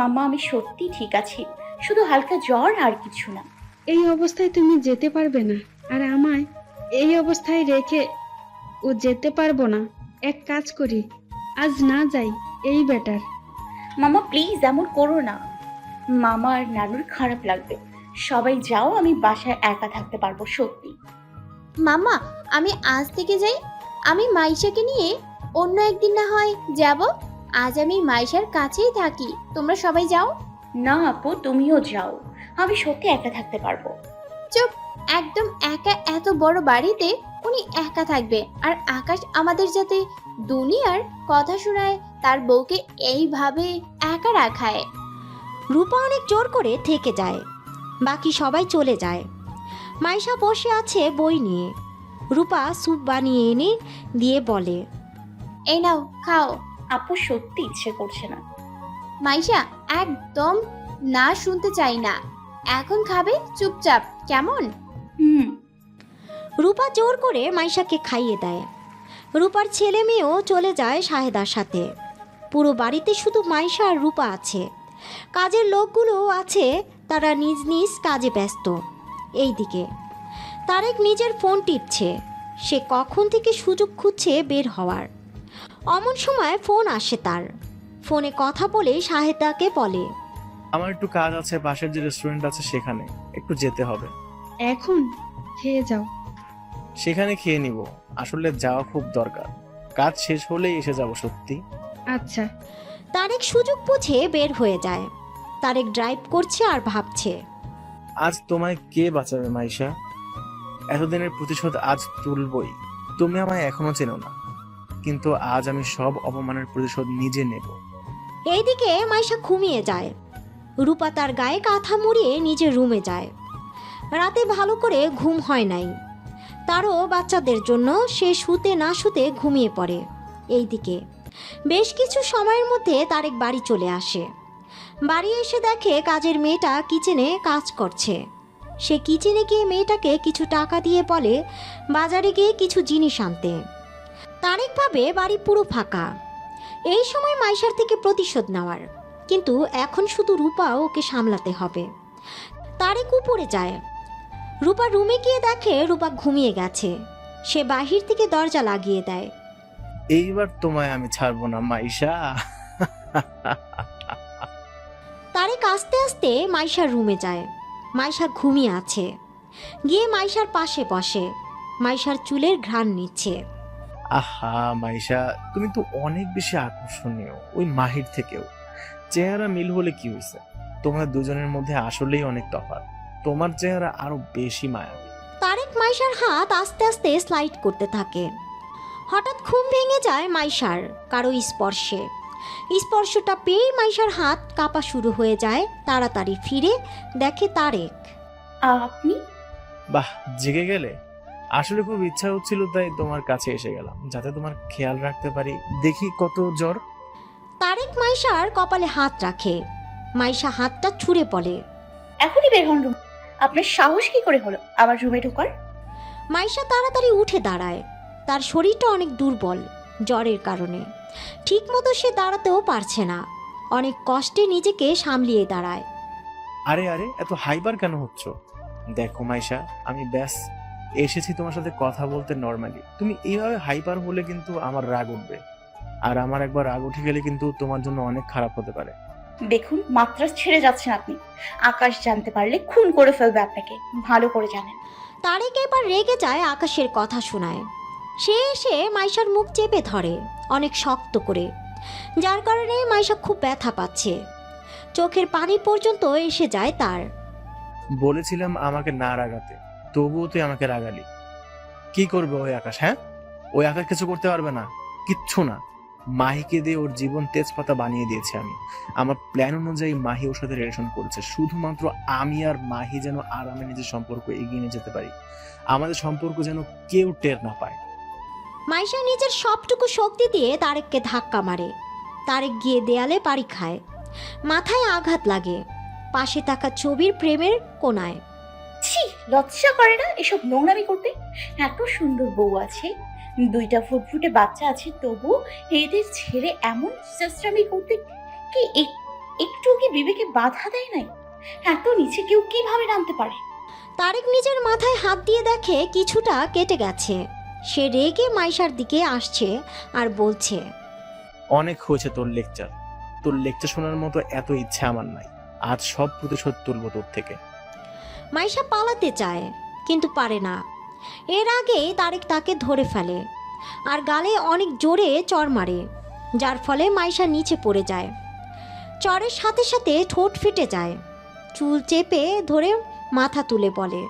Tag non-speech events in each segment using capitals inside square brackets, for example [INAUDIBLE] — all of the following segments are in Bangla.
মাম্মা আমি সত্যি ঠিক আছি। শুধু হালকা জ্বর আর কিছু না। এই অবস্থায় তুমি যেতে পারবে না। আর আমায় এই অবস্থায় রেখে ও যেতে পারব না। এক কাজ করি আজ না যাই এই বেটার মামা প্লিজ এমন করো না। মামা আর নানুর খারাপ লাগবে। সবাই যাও আমি বাসায় একা থাকতে পারব সত্যি। মামা আমি আজ থেকে যাই। আমি মাইশাকে নিয়ে অন্য একদিন না হয় যাব। আজ আমি মাইশার কাছেই থাকি। তোমরা সবাই যাও। না আপু তুমিও যাও। আমি সত্যি একা থাকতে পারব। চুপ। একদম একা এত বড় বাড়িতে উনি একা থাকবে। আর আকাশ আমাদের যাতে দুনিয়ার কথা শোনায় তার বউকে এইভাবে একা রাখায়। রূপা অনেক জোর করে থেকে যায়। বাকি সবাই চলে যায়। মাইশা বসে আছে বই নিয়ে। রূপা স্যুপ বানিয়ে এনে দিয়ে বলে এই নাও খাও। আপু সত্যি ইচ্ছে করছে না। মাইশা একদম না শুনতে চাই না। এখন খাবে? চুপচাপ কেমন? হুম। রূপা জোর করে মাইশাকে খাইয়ে দেয়। রূপার ছেলে মেয়েও চলে যায় শাহেদার সাথে। পুরো বাড়িতে শুধু মাইশা আর রূপা আছে। কাজের লোকগুলোও আছে তারা নিজ নিজ কাজে ব্যস্ত। এইদিকে তারেক নিজের ফোন টিপছে। সে কখন থেকে সুযোগ খুঁজছে বের হওয়ার। অমন সময় ফোন আসে তার। ফোনে কথা বলে শাহেদাকে বলে আমার একটু কাজ আছে পাশের যে রেস্টুরেন্ট আছে সেখানে একটু যেতে হবে। এখন? খেয়ে যাও। সেখানে খেয়ে নিব। আসলে যাওয়া খুব দরকার। কাজ শেষ হলেই এসে যাব সত্যি? আচ্ছা। তারেক সুযোগ বুঝে বের হয়ে যায়। তারেক ড্রাইভ করছে আর ভাবছে আজ তোমায় কে বাঁচাবে মাইশা? এতদিনের প্রতিশোধ আজ তুলবই। তুমি আমায় এখনও চেনো না। কিন্তু আজ আমি সব অপমানের প্রতিশোধ নিজে নেব। এইদিকে মাইশা ঘুমিয়ে যায়। রূপা তার গায়ে কাঁথা মুড়িয়ে নিজের রুমে যায়। রাতে ভালো করে ঘুম হয় নাই। তারও বাচ্চাদের জন্য সে শুতে না শুতে ঘুমিয়ে পড়ে। এইদিকে বেশ কিছু সময়ের মধ্যে তারেক বাড়ি চলে আসে। বাড়ি এসে দেখে কাজের মেয়েটা কিচেনে কাজ করছে। সে কিচেনে গিয়ে মেয়েটাকে কিছু টাকা দিয়ে বলে, বাজারে গিয়ে কিছু জিনিস আনতে। তারেক ভাবে বাড়ি পুরো ফাঁকা। এই সময় মাইশার থেকে প্রতিশোধ নেওয়ার। কিন্তু এখন শুধু রূপা ওকে সামলাতে হবে। তারেক উপরে যায়। রূপা রুমে গিয়ে দেখে রূপা ঘুমিয়ে গেছে। সে বাহির থেকে দরজা লাগিয়ে দেয়। এইবার তোমায় আমি ছাড়বো না মাইশা। তারেক আস্তে আস্তে মাইশার রুমে যায়। মাইশা ঘুমিয়ে আছে। গিয়ে মাইশার পাশে বসে। মাইশার চুলের ঘ্রাণ নিচ্ছে। আহা মাইশা তুমি তো অনেক বেশি আকর্ষণীয় ওই মাহির থেকেও। চেহারা মিল হলে কি হয়েছে তোমাদের দুজনের মধ্যে আসলেই অনেক তফাৎ। তোমার চেহারা আরও বেশি মায়াবী। তারেক মাইশার হাত আস্তে আস্তে স্লাইড করতে থাকে। হঠাৎ ঘুম ভেঙে যায় মাইশার কারও স্পর্শে। স্পর্শটা পেয়ে মাইশার হাত কাঁপা শুরু হয়ে যায় তাড়াতাড়ি ফিরে দেখে তারেক। আপনি? বাহ জেগে গেলে? আসলে খুব ইচ্ছা হচ্ছিল তাই তোমার কাছে এসে গেলাম যাতে তোমার খেয়াল রাখতে পারি। দেখি কত জ্বর। তারেক মাইশার কপালে হাত রাখে। মাইশা হাতটা ছুঁড়ে পড়ে। এখনই বের হন রুম। আপনার সাহস কি করে হলো আবার রুমে ঢোকার? মাইশা তাড়াতাড়ি উঠে দাঁড়ায়। তার শরীরটা অনেক দুর্বল জ্বরের কারণে। ঠিকমতো সে দাঁড়াতেও পারছে না। অনেক কষ্টে নিজেকে সামলিয়ে দাঁড়ায়। আরে আরে এত হাইবার কেন হচ্ছ? দেখো মাইশা আমি ব্যাস এসেছি তোমার সাথে কথা বলতে নর্মালি তুমি এইভাবে হাইপার হলে কিন্তু আমার রাগ উঠবে। আর আমার একবার রাগ উঠে গেলে কিন্তু তোমার জন্য অনেক খারাপ হতে পারে। দেখুন মাত্রা ছেড়ে যাচ্ছেন আপনি। আকাশ জানতে পারলে খুন করে ফেলবে আপনাকে। ভালো করে জানেন। তারেক এবার রেগে যায় আকাশের কথা শোনায়। সে এসে মাইশার মুখ চেপে ধরে অনেক শক্ত করে। যার কারণে মাইশা খুব ব্যথা পাচ্ছে। চোখের পানি পর্যন্ত এসে যায় তার। বলেছিলাম আমাকে না রাগাতে। তবুও তুই আমাকে রাগালি। কি করবে ওই আকাশ হ্যাঁ? ওই আকাশ কিছু করতে পারবে না। কিচ্ছু না। মাহিকে দিয়ে ওর জীবন তেজপাতা বানিয়ে দিয়েছি আমি। আমার প্ল্যান অনুযায়ী মাহি ওর সাথে রিলেশন করেছে। শুধুমাত্র আমি আর মাহি যেন আরামে নিজের সম্পর্ক এগিয়ে নিয়ে যেতে পারি। আমাদের সম্পর্ক যেন কেউ টের না পায়। মাইশা নিজের সবটুকু শক্তি দিয়ে তারেককে ধাক্কা মারে। তারেক গিয়ে দেয়ালে বাড়ি খায়। মাথায় আঘাত লাগে। পাশে থাকা ছবির প্রেমের কোনায় লজ্জা করে না এসব নোংরামি করতে? এত সুন্দর বউ আছে দুইটা ফুটফুটে বাচ্চা আছে তবু এদের ছেড়ে এমন চেষ্টামি করতে কি একটু কি বিবেকে বাধা দেয় নাই? এত নিচে কেউ কীভাবে নামতে পারে? তারেক নিজের মাথায় হাত দিয়ে দেখে কিছুটা কেটে গেছে। সে রেগে মাইশার দিকে আসছে আর বলছে অনেক হয়েছে তোর লেকচার। তোর লেকচার শোনার মতো এত ইচ্ছা আমার নাই। আজ সব প্রতিশোধ তুলবো তোর থেকে। মাইশা পালাতে চায় কিন্তু পারে না। এর আগেই তারেক তাকে ধরে ফেলে আর গালে অনেক জোরে চর মারে যার ফলে মাইশা নিচে পড়ে যায়। চরের সাথে সাথে ঠোঁট ফেটে যায় চুল চেপে ধরে মাথা তুলে বলে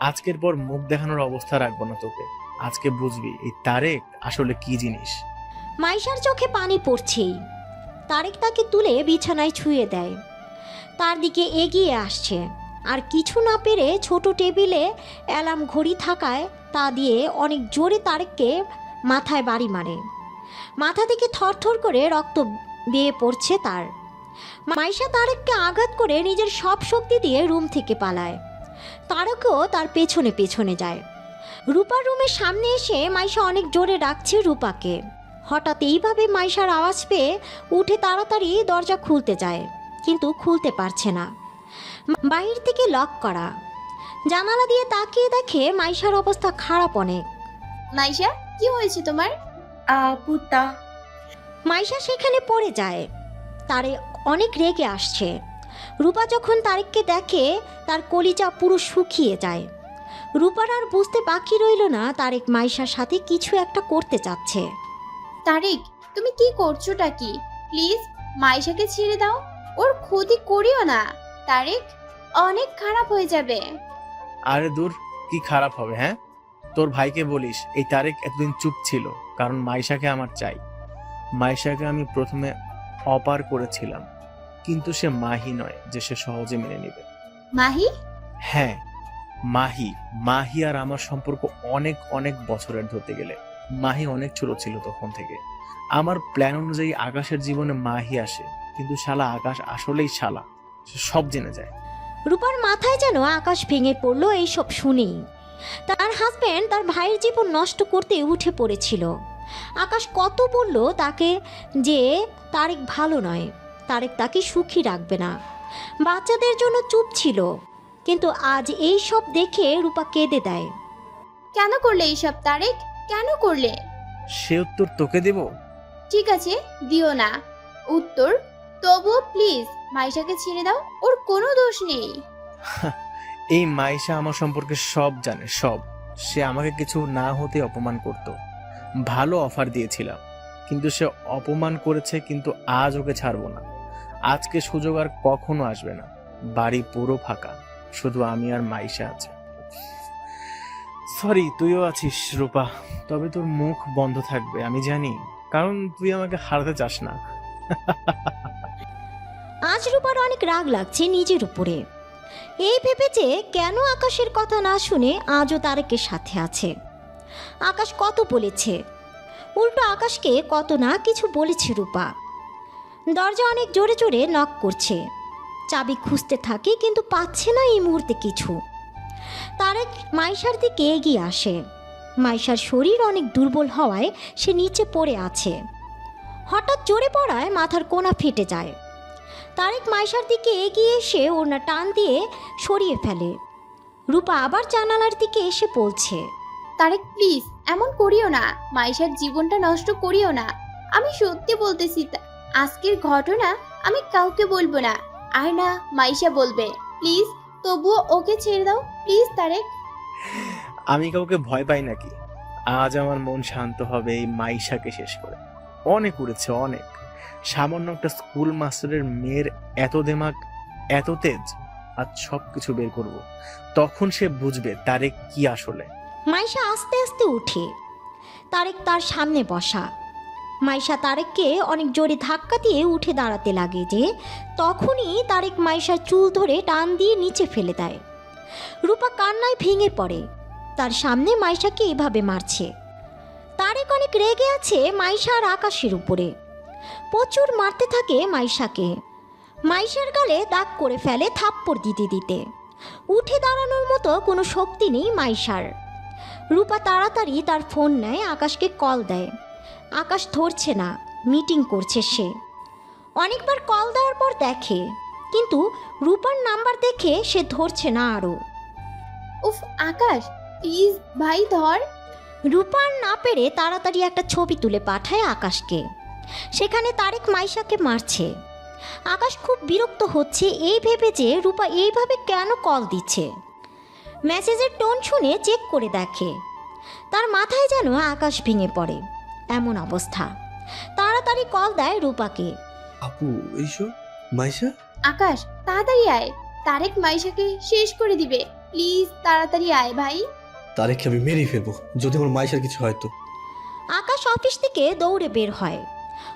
আজকের পর মুখ দেখানোর অবস্থা রাখব না তোকে। আজকে বুঝবি এই তারেক আসলে কি জিনিস? মাইশার চোখে পানি পড়ছেই। তারেক তাকে তুলে বিছানায় ছুঁয়ে দেয়। তার দিকে এগিয়ে আসছে। আর কিছু না পেরে ছোট টেবিলে অ্যালার্ম ঘড়ি থাকায় তা দিয়ে অনেক জোরে তারেককে মাথায় বাড়ি মারে। মাথা থেকে থরথর করে রক্ত বেয়ে পড়ছে তার। মাইশা তারেককে আঘাত করে নিজের সব শক্তি দিয়ে রুম থেকে পালায়। তারকও তার পেছনে পেছনে যায়। রূপার রুমের সামনে এসে মাইশা অনেক জোরে ডাকছে রূপাকে। হঠাৎ এইভাবে মাইশার আওয়াজ পেয়ে উঠে তাড়াতাড়ি দরজা খুলতে যায়, কিন্তু খুলতে পারছে না। বাহির থেকে লক করা। জানালা দিয়ে তাকিয়ে দেখে মাইশার অবস্থা খারাপ অনেক। মাইশা কি হয়েছে তোমার? আপু তা মাইশা সেখানে পড়ে যায়। তারে অনেক রেগে আসছে। রূপা যখন তারেককে দেখে তার কলিজা পুরো শুকিয়ে যায়। রূপার আর বুঝতে বাকি রইল না তারেক মাইশার সাথে কিছু একটা করতে চাচ্ছে। তারিক তুমি কি করছোটা কি? প্লিজ মাইশাকে ছেড়ে দাও। ওর ক্ষতি করিও না। তারিক অনেক খারাপ হয়ে যাবে। আরে দূর কি খারাপ হবে হ্যাঁ? তোর ভাইকে বলিস এই তারেক এতদিন চুপ ছিল কারণ মাইশাকে আমার চাই। মাইশাকে আমি প্রথমে অপার করেছিলাম কিন্তু সে মাহি নয় যে সে সহজে মেনে নেবে। মাহি? হ্যাঁ মাহি। মাহি আর আমার সম্পর্ক অনেক অনেক বছরের ধরতে গেলে। মাহি অনেক ছোট ছিল তখন থেকে। আমার প্ল্যান অনুযায়ী আকাশের জীবনে মাহি আসে কিন্তু শালা আকাশ আসলেই শালা। সে সব জেনে যায়। রূপার মাথায় যেন আকাশ ভেঙে পড়ল এইসব শুনেই। তার হাজব্যান্ড তার ভাইয়ের জীবন নষ্ট করতে উঠে পড়েছিল। আকাশ কত বলল তাকে যে তারেক ভালো নয় তারেক তাকে সুখী রাখবে না। বাচ্চাদের জন্য চুপ ছিল কিন্তু আজ এই সব দেখে রূপা কেঁদে দেয়। কেন করলে এইসব তারিক? কেন করলে? সে উত্তর তোকে দেব। ঠিক আছে দিও না। উত্তর তবুও প্লিজ মাইশাকে ছেড়ে দাও, ওর কোনো দোষ নেই। [LAUGHS] এই মাইশা আমার সম্পর্কে সব জানে, সব। সে আমাকে কিছু না হতে অপমান করত। ভালো অফার দিয়েছিলাম, কিন্তু সে অপমান করেছে, কিন্তু আজ ওকে ছাড়বো না। আজকে সুযোগ আর কখনো আসবে না। বাড়ি পুরো ফাঁকা, শুধু আমি আর মাইশা আছে। সরি তুইও আছিস, রূপা। তবে তোর মুখ বন্ধ থাকবে, আমি জানি। কারণ তুই আমাকে হারাতে চাস না। [LAUGHS] আজ রূপার অনেক রাগ লাগছে নিজের উপরে। এই ভেবেছে কেন আকাশের কথা না শুনে আজও তারেকের সাথে আছে। আকাশ কত বলেছে? উল্টো আকাশকে কত না কিছু বলেছে রূপা। দরজা অনেক জোরে জোরে নক করছে। চাবি খুঁজতে থাকে কিন্তু পাচ্ছে না এই মুহূর্তে কিছু। তারেক মাইশার দিকে এগিয়ে আসে। মাইশার শরীর অনেক দুর্বল হওয়ায় সে নিচে পড়ে আছে। হঠাৎ জোরে পড়ায় মাথার কোনা ফেটে যায়। তারেক মাইশার দিকে এগিয়ে এসে ওনা টান দিয়ে সরিয়ে ফেলে। রূপা আবার জানালার দিকে এসে বলছে তারেক প্লিজ এমন করিও না। মাইশার জীবনটা নষ্ট করিও না। আমি সত্যি বলতেছি আজকের ঘটনা আমি কাউকে বলব না। আর না মাইশা বলবে প্লিজ তবুও ওকে ছেড়ে দাও প্লিজ তারেক। আমি কাউকে ভয় পাই নাকি? আজ আমার মন শান্ত হবে এই মাইশাকে শেষ করে। অনেক উড়েছে অনেক। সামান্য একটা স্কুল মাস্টারের মেয়ের এত দেমাগ, এত তেজ, আজ সব কিছু বের করব। তখন সে বুঝবে তারে কি আসলে। মাইশা আস্তে আস্তে উঠে। তারেক তার সামনে বসা। মাইশা তারেককে অনেক জোরে ধাক্কা দিয়ে উঠে দাঁড়াতে লাগে যে, তখনই তারেক মাইশার চুল ধরে টান দিয়ে নিচে ফেলে দেয়। রূপা কান্নায় ভেঙে পড়ে। তার সামনে মাইশাকে এভাবে মারছে। তারেক অনেক রেগে আছে মাইশা আর আকাশের উপরে। প্রচুর মারতে থাকে মাইশাকে। মাইশার গালে দাগ করে ফেলে থাপ্পড় দিতে দিতে। উঠে দাঁড়ানোর মতো কোনো শক্তি নেই মাইশার। রূপা তাড়াতাড়ি তার ফোন নেয় আকাশকে কল দেয়। আকাশ ধরছে না মিটিং করছে সে। অনেকবার কল দেওয়ার পর দেখে কিন্তু রূপার নাম্বার দেখে সে ধরছে না আরও। উফ আকাশ প্লিজ ভাই ধর। রূপার না পেরে তাড়াতাড়ি একটা ছবি তুলে পাঠায় আকাশকে। সেখানে তারেক মাইশাকে মারছে। আকাশ খুব বিরক্ত হচ্ছে এই ভেবে যে রূপা এইভাবে কেন কল দিচ্ছে। মেসেজের টোন শুনে চেক করে দেখে। তার মাথায় যেন আকাশ ভেঙে পড়ে এমন অবস্থা। তাড়াতাড়ি কল দেয় রূপাকে। আপু এইসব মাইশা? আকাশ তাড়াতাড়ি আয়। তারেক মাইশাকে শেষ করে দিবে। প্লিজ তাড়াতাড়ি আয় ভাই। তারেককে আমি মেরেই ফেলব যদি আমার মাইশার কিছু হয় তো। আকাশ অফিস থেকে দৌড়ে বের হয়।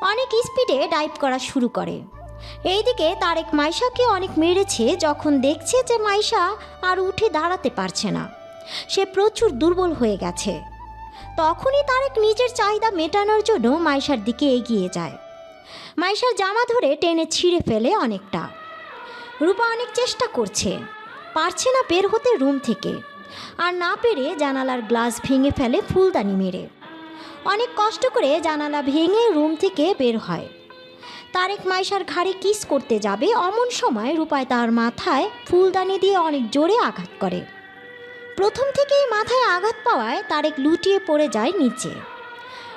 অনেক স্পিডে ডাইভ করা শুরু করে। এইদিকে তারেক মাইশাকে অনেক মেরেছে যখন দেখছে যে মাইশা আর উঠে দাঁড়াতে পারছে না। সে প্রচুর দুর্বল হয়ে গেছে। তখনই তারেক নিজের চাহিদা মেটানোর জন্য মাইশার দিকে এগিয়ে যায়। মাইশার জামা ধরে টেনে ছিঁড়ে ফেলে অনেকটা। রূপা অনেক চেষ্টা করছে, পারছে না বের হতে রুম থেকে। আর না পেরে জানালার গ্লাস ভেঙে ফেলে ফুলদানি মেরে। অনেক কষ্ট করে জানালা ভেঙে রুম থেকে বের হয়। তারেক মাইশার ঘাড়ে কিস করতে যাবে অমন সময় রূপায় তার মাথায় ফুলদানি দিয়ে অনেক জোরে আঘাত করে। প্রথম থেকেই মাথায় আঘাত পাওয়ায় তারেক লুটিয়ে পড়ে যায় নিচে।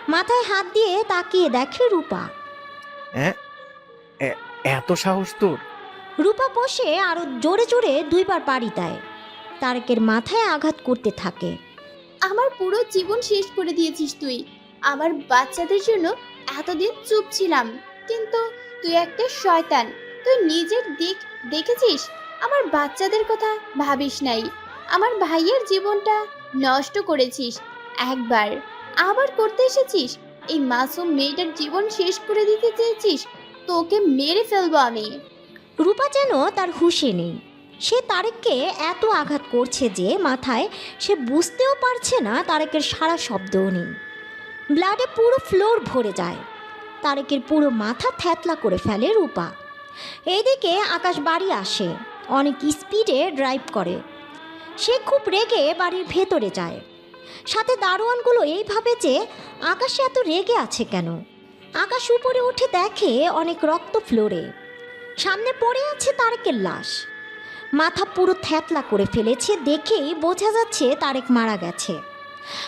মাথায় হাত দিয়ে তাকিয়ে দেখে রূপা। হ্যাঁ এ- এত সাহস তোর? রূপা বসে আরও জোরে জোরে দুইবার পাড়ি দেয়। তারেকের মাথায় আঘাত করতে থাকে। আমার পুরো জীবন শেষ করে দিয়েছিস তুই। আমার বাচ্চাদের জন্য এতদিন চুপ ছিলাম। কিন্তু তুই একটা শয়তান। তুই নিজের দিক দেখেছিস? আমার বাচ্চাদের কথা ভাবিস নাই। আমার ভাইয়ের জীবনটা নষ্ট করেছিস একবার। আবার করতে এসেছিস? এই মাসুম মেয়েটার জীবন শেষ করে দিতে চেয়েছিস? তোকে মেরে ফেলব আমি। রূপা যেন তার হুশে নেই। সে তারেককে এত আঘাত করছে যে মাথায় সে বুঝতেও পারছে না তারেকের সারা শব্দও নেই। ব্লাডে পুরো ফ্লোর ভরে যায়। তারেকের পুরো মাথা থ্যাতলা করে ফেলে রূপা। এইদিকে আকাশ বাড়ি আসে, অনেক স্পিডে ড্রাইভ করে। সে খুব রেগে বাড়ির ভেতরে যায়। সাথে দারোয়ানগুলো এইভাবে যে আকাশে এত রেগে আছে কেন? আকাশ উপরে উঠে দেখে অনেক রক্ত ফ্লোরে। সামনে পড়ে আছে তারেকের লাশ। মাথা পুরো থ্যাতলা করে ফেলেছে দেখেই বোঝা যাচ্ছে তারেক মারা গেছে।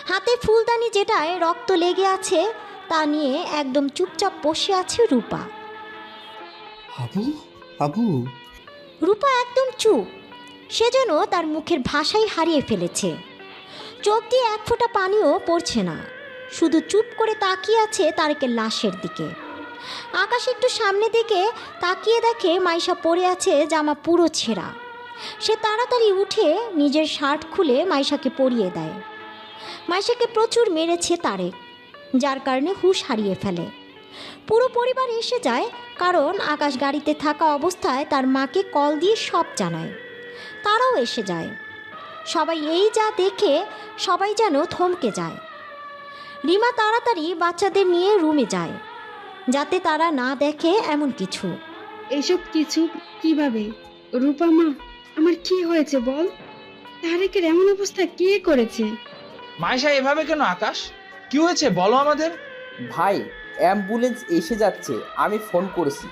হাতে ফুলদানি যেটায় রক্ত লেগে আছে তা নিয়ে একদম চুপচাপ বসে আছে রূপা। আবু আবু। রূপা একদম চুপ। সে যেন তার মুখের ভাষাই হারিয়ে ফেলেছে। চোখ দিয়ে এক ফোঁটা পানিও পড়ছে না। শুধু চুপ করে তাকিয়ে আছে তারেকের লাশের দিকে। আকাশ একটু সামনে দিকে তাকিয়ে দেখে মাইশা পড়ে আছে জামা পুরো ছেঁড়া। সে তাড়াতাড়ি উঠে নিজের শার্ট খুলে মাইশাকে পরিয়ে দেয়। মাইশাকে প্রচুর মেরেছে তারেক যার কারণে হুশ হারিয়ে ফেলে। পুরো পরিবার এসে যায়, কারণ আকাশ গাড়িতে থাকা অবস্থায় তার মাকে কল দিয়ে সব জানায়। তারাও এসে যায়। সবাই এই যা দেখে সবাই যেন থমকে যায়। রিমা তাড়াতাড়ি বাচ্চাদের নিয়ে রুমে যায়, যাতে তারা না দেখে এমন কিছু। এসব কিছু কীভাবে? রূপা মা, আমার কি হয়েছে বল? তারেকের এমন অবস্থা কে করেছে? মাইশা এভাবে কেন আকাশ? কি হয়েছে? বলো আমাদের। ভাই অ্যাম্বুলেন্স এসে যাচ্ছে। আমি ফোন করেছি।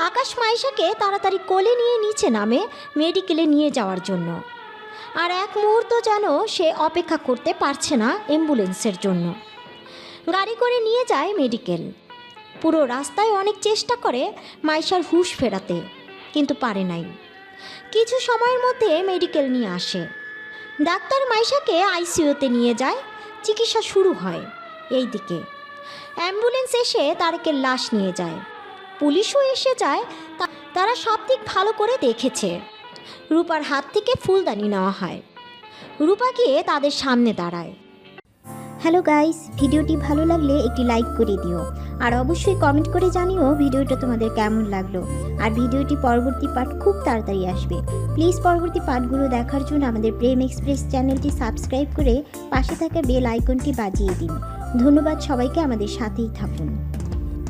আকাশ মাইশাকে তাড়াতাড়ি কোলে নিয়ে নিচে নামে মেডিকেলে নিয়ে যাওয়ার জন্য। আর এক মুহূর্ত যেন সে অপেক্ষা করতে পারছে না অ্যাম্বুলেন্সের জন্য। গাড়ি করে নিয়ে যায় মেডিকেল। পুরো রাস্তায় অনেক চেষ্টা করে মাইশার হুঁশ ফেরাতে কিন্তু পারে নাই। কিছু সময়ের মধ্যে মেডিকেল নিয়ে আসে। ডাক্তার মাইশাকে আইসিইউতে নিয়ে যায়, চিকিৎসা শুরু হয় এই দিকে অ্যাম্বুলেন্স এসে তারেকের লাশ নিয়ে যায়। পুলিশও এসে যায় তারা সব দিক ভালো করে দেখেছে। রূপার হাত থেকে ফুলদানি নেওয়া হয়। রূপা গিয়ে তাদের সামনে দাঁড়ায়। হ্যালো গাইস, ভিডিওটি ভালো লাগলে একটি লাইক করে দিও। আর অবশ্যই কমেন্ট করে জানিও ভিডিওটা তোমাদের কেমন লাগল। আর ভিডিওটি পরবর্তী পার্ট খুব তাড়াতাড়ি আসবে। প্লিজ পরবর্তী পার্টগুলো দেখার জন্য আমাদের প্রেম এক্সপ্রেস চ্যানেলটি সাবস্ক্রাইব করে পাশে থাকা বেল আইকনটি বাজিয়ে দিন। ধন্যবাদ সবাইকে আমাদের সাথেই থাকুন।